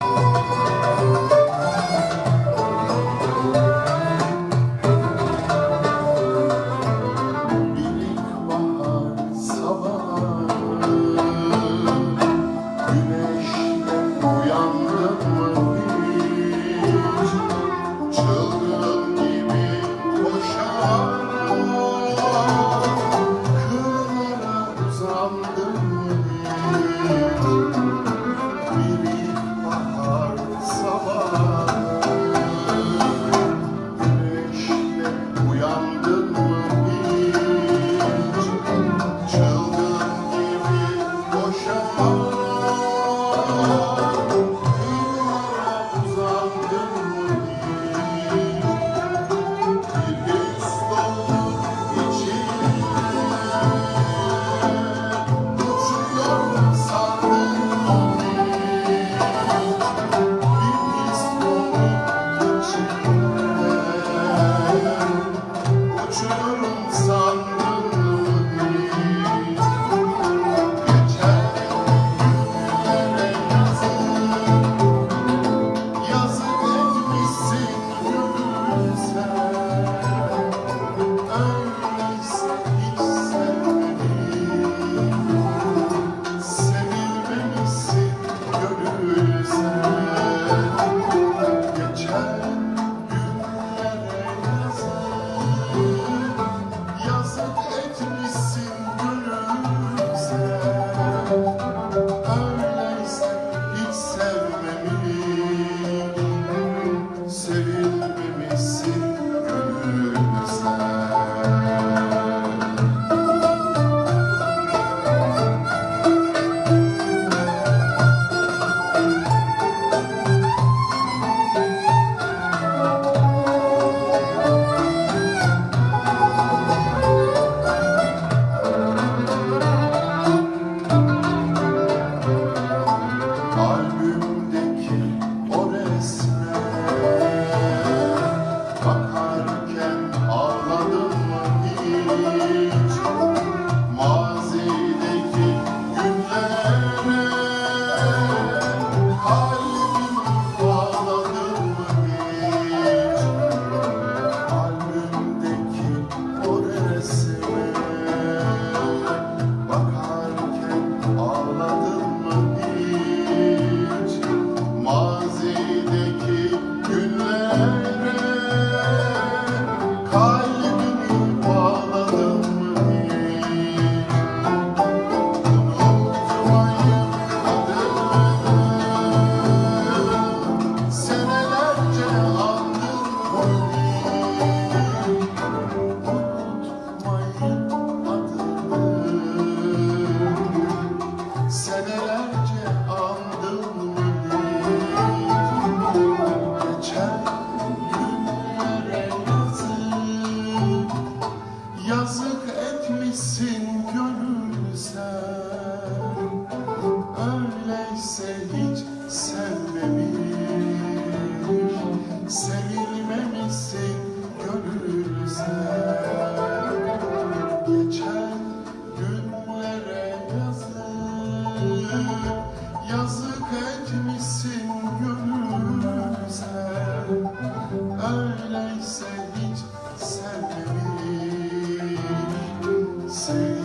you Gönül sen Öyleyse hiç sevmemiş. Sevmemişsin